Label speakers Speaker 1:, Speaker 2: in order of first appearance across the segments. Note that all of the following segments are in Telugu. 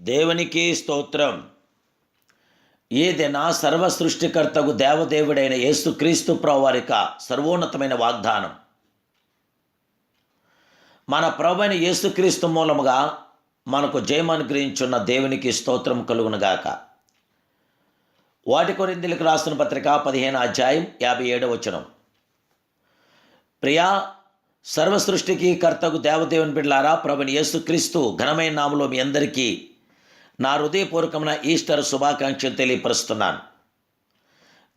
Speaker 1: దేవునికి స్తోత్రం. ఏదైనా సర్వ సృష్టికర్తకు దేవదేవుడైన యేసుక్రీస్తు ప్రవారిక సర్వోన్నతమైన వాగ్దానం. మన ప్రభుని యేసుక్రీస్తు మూలముగా మనకు జయమనుగ్రహించున్న దేవునికి స్తోత్రం కలుగునుగాక వాటి కొరిందులకు రాసిన పత్రిక పదిహేను అధ్యాయం యాభై ఏడవ వచనం. ప్రియా సర్వ సృష్టికి కర్తకు దేవదేవుని బిడ్లారా ప్రభుని యేసుక్రీస్తు ఘనమైన నామలో మీ అందరికీ నా హృదయపూర్వకమైన ఈస్టర్ శుభాకాంక్షలు తెలియపరుస్తున్నాను.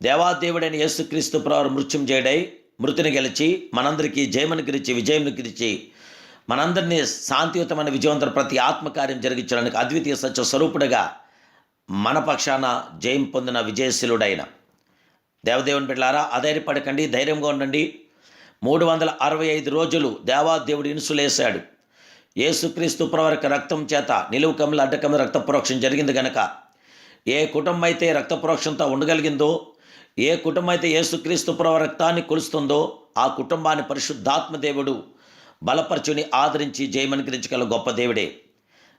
Speaker 1: దేవాదేవుడైన యేసుక్రీస్తు ప్రవర్ మృత్యుం చేయడై మృతిని గెలిచి మనందరికీ జయమును గెలిచి విజయంను గెలిచి మనందరినీ శాంతియుతమైన విజయవంతర ప్రతి ఆత్మకార్యం జరిగించడానికి అద్వితీయ సత్య స్వరూపుడుగా మన పక్షాన జయం పొందిన విజయశీలుడైన. దేవదేవుని బిడ్డారా అధైర్యపడకండి ధైర్యంగా ఉండండి. మూడు వందల అరవై ఐదు రోజులు దేవాదేవుడు ఇన్సులేశాడు. ఏసుక్రీస్తు ప్రవరక రక్తం చేత నిలువు కమ్ముల అడ్డకమ్ముల రక్త ప్రోక్షణ జరిగింది గనక. ఏ కుటుంబం అయితే రక్త ప్రోక్షణతో ఉండగలిగిందో ఏ కుటుంబం అయితే ఏసుక్రీస్తు ప్రవ రక్తాన్ని కొలుస్తుందో ఆ కుటుంబాన్ని పరిశుద్ధాత్మ దేవుడు బలపరచుని ఆదరించి జయమనుగ్రహించగల గొప్ప దేవుడే.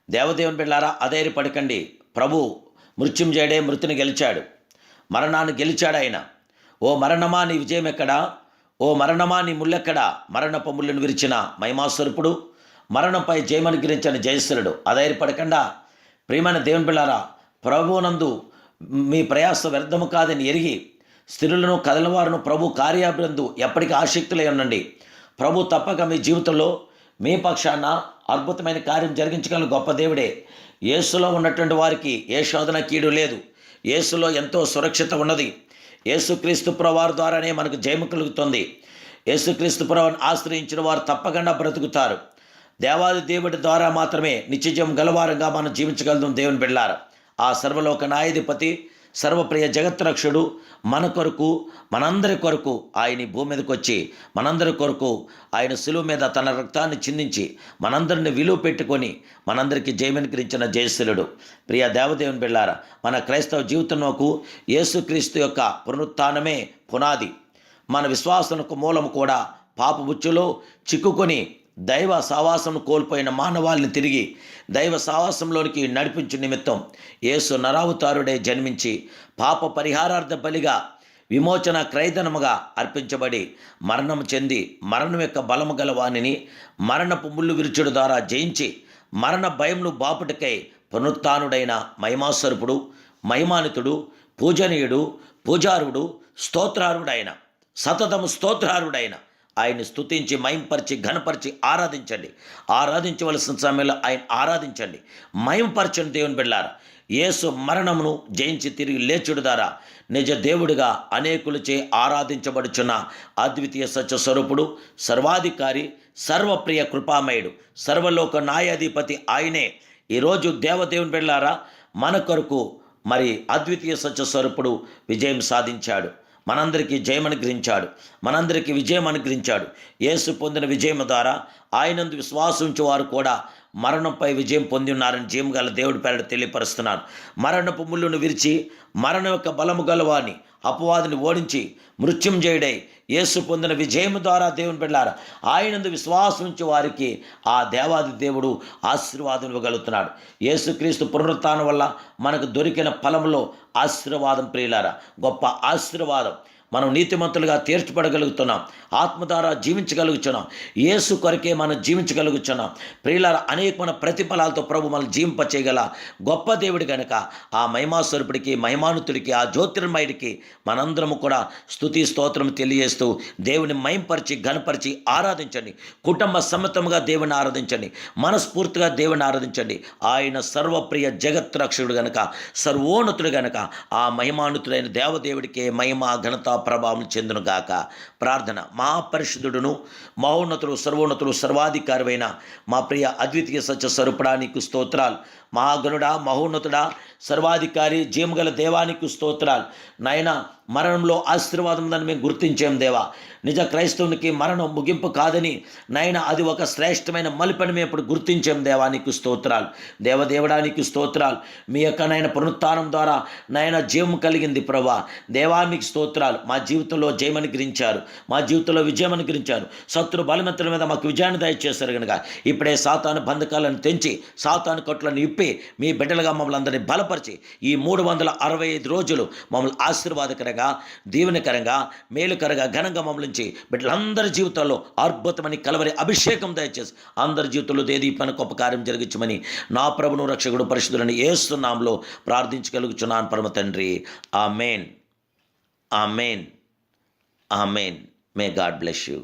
Speaker 1: దేవదేవుని బిళ్ళారా అధైర్యపడకండి ప్రభు మృత్యుంజయుడే మృతిని గెలిచాడు. మరణాన్ని గెలిచాడు ఆయన. ఓ మరణమా నీ విజయం ఎక్కడా ఓ మరణమా నీ ముళ్ళెక్కడా మరణపు ముళ్ళను విరిచిన మహిమాస్వరూపుడు మరణంపై జయమనుగ్రహించిన జయశ్వరుడు అధైర్యపడకుండా ప్రియమైన దేవుని బిళ్ళారా ప్రభువునందు మీ ప్రయాస వ్యర్థము కాదని ఎరిగి స్త్రీలను కదలవారును ప్రభు కార్యాభినందు ఎప్పటికీ ఆసక్తులై ఉండండి. ప్రభు తప్పక మీ జీవితంలో మీ పక్షాన అద్భుతమైన కార్యం జరిగించగల గొప్ప దేవుడే. యేసులో ఉన్నటువంటి వారికి ఏ శోధన కీడు లేదు. యేసులో ఎంతో సురక్షిత ఉన్నది. యేసుక్రీస్తు ప్రవారి ద్వారానే మనకు జయము కలుగుతుంది. యేసుక్రీస్తు ప్రవాన్ని ఆశ్రయించిన వారు తప్పకుండా బ్రతుకుతారు. దేవాది దేవుడి ద్వారా మాత్రమే నిత్యజం గలవారంగా మనం జీవించగలుగుతాం దేవుని బిళ్ళార ఆ సర్వలోక నాయధిపతి సర్వప్రియ జగత్రక్షుడు మన కొరకు మనందరి కొరకు ఆయన భూమి మీదకి వచ్చి మనందరి కొరకు ఆయన సులువు మీద తన రక్తాన్ని చిందించి మనందరిని విలువ పెట్టుకొని మనందరికీ జయమనుకరించిన జయశీలుడు. ప్రియ దేవదేవుని బిళ్ళార మన క్రైస్తవ జీవితంలోకు యేసుక్రీస్తు యొక్క పునరుత్నమే పునాది. మన విశ్వాసనకు మూలము కూడా పాపబుచ్చులో చిక్కుకొని దైవ సావాసం కోల్పోయిన మానవాళిని తిరిగి దైవ సావాసంలోనికి నడిపించు నిమిత్తం యేసు నరావతారుడే జన్మించి పాప పరిహారార్థ బలిగా విమోచన క్రైదనముగా అర్పించబడి మరణం చెంది మరణం యొక్క బలము గల వాణిని మరణపు ముళ్ళు విరుచుడు ద్వారా జయించి మరణ భయమును బాపుటికై పునరుత్డైన మహిమాస్వరూపుడు మహిమానితుడు పూజనీయుడు పూజారుడు స్తోత్రారుడైన సతతము స్తోత్రారుడైన ఆయన్ని స్థుతించి మయంపరిచి ఘనపరిచి ఆరాధించండి. ఆరాధించవలసిన సమయంలో ఆయన ఆరాధించండి. మయంపరచండి దేవుని బిళ్ళారు యేసు మరణమును జయించి తిరిగి లేచుడు ద్వారా నిజ దేవుడిగా అనేకులచే ఆరాధించబడుచున్న అద్వితీయ సత్య స్వరూపుడు సర్వాధికారి సర్వప్రియ కృపామయుడు సర్వలోక న్యాయాధిపతి ఆయనే. ఈరోజు దేవదేవుని బిళ్ళారా మన కొరకు మరి అద్వితీయ సత్య స్వరూపుడు విజయం సాధించాడు. మనందరికీ జయం అనుగ్రహించాడు మనందరికీ విజయం అనుగ్రహించాడు. యేసు పొందిన విజయం ద్వారా ఆయనందు విశ్వాసించే వారు కూడా మరణంపై విజయం పొంది ఉన్నారని జీవం గల దేవుడి పేరట తెలియపరుస్తున్నాను మరణపు ముళ్ళును విరిచి మరణం యొక్క బలము గలవాని అపవాదిని ఓడించి మృత్యుంజయుడై యేసు పొందిన విజయం ద్వారా దేవుని బిడ్డారు ఆయనందు విశ్వాసం ఉంచే వారికి ఆ దేవాది దేవుడు ఆశీర్వాదం ఇవ్వగలుగుతున్నాడు. యేసుక్రీస్తు పునరుత్నం వల్ల మనకు దొరికిన ఫలంలో ఆశీర్వాదం ప్రియులారా గొప్ప ఆశీర్వాదం మనం నీతిమంతులుగా తీర్చిపడగలుగుతున్నాం. ఆత్మ ద్వారా జీవించగలుగుతున్నాం యేసు కొరకే మనం జీవించగలుగుతున్నాం ప్రియుల అనేకమైన ప్రతిఫలాలతో ప్రభు మనం జీవింపచేయగల గొప్ప దేవుడి కనుక ఆ మహిమాస్వరూపుడికి మహిమానుతుడికి ఆ జ్యోతిర్మయుడికి మనందరము కూడా స్తుతి స్తోత్రం తెలియజేస్తూ దేవుని మయంపరిచి ఘనపరిచి ఆరాధించండి. కుటుంబ సమతముగా దేవుని ఆరాధించండి. మనస్ఫూర్తిగా దేవుని ఆరాధించండి. ఆయన సర్వప్రియ జగత్ రక్షకుడు గనక సర్వోన్నతుడు గనక ఆ మహిమానుతుడైన దేవదేవుడికే మహిమ ఘనత ప్రభావం చెందునుగాక ప్రార్థన మా పరిశుద్ధుడును మహోన్నతుడు సర్వోన్నతుడు సర్వాధికారమైన మా ప్రియ అద్వితీయ సత్య స్వరూపడానికి స్తోత్రాలు. మహాగణుడా మహోన్నతుడా సర్వాధికారి జీమగల దేవానికి స్తోత్రాలు. నాయన మరణంలో ఆశీర్వాదం ఉందని మేము గుర్తించాం దేవా. నిజ క్రైస్తవునికి మరణం ముగింపు కాదని నాయన అది ఒక శ్రేష్టమైన మలిపని మేము ఇప్పుడు గుర్తించాం దేవానికి స్తోత్రాలు. దేవదేవడానికి స్తోత్రాలు. మీ యొక్క నాయన పునరుత్నం ద్వారా నాయన జీవం కలిగింది ప్రభా. దేవానికి స్తోత్రాలు. మా జీవితంలో జయం అనుగ్రహించారు. మా జీవితంలో విజయం అనుగ్రహించారు. శత్రు బలమెత్తల మీద మాకు విజయాన్ని దయచేశారు కనుక ఇప్పుడే సాతాను బంధకాలను తెంచి సాతాను కట్లను ఇప్పి మీ బిడ్డలుగా మమ్మల్ని అందరినీ బలపరిచి ఈ మూడు వందల అరవై ఐదు రోజులు మమ్మల్ని ఆశీర్వాదకరంగా దీవెనకరంగా మేలుకరంగా ఘనంగా మమ్మల్ని బిడ్డలందరి జీవితాల్లో అద్భుతమని కలవరి అభిషేకం దయచేసి అందరి జీవితంలో దేదీ పని గొప్ప కార్యం జరిగించమని నా ప్రభును రక్షకుడు పరిశుద్ధులని ఏస్తున్నాంలో ప్రార్థించగలుగుచున్నాను పరమ తండ్రి. ఆ మెయిన్ ఆ మెయిన్ ఆ మెయిన్ మే గాడ్ బ్లెస్ యూ.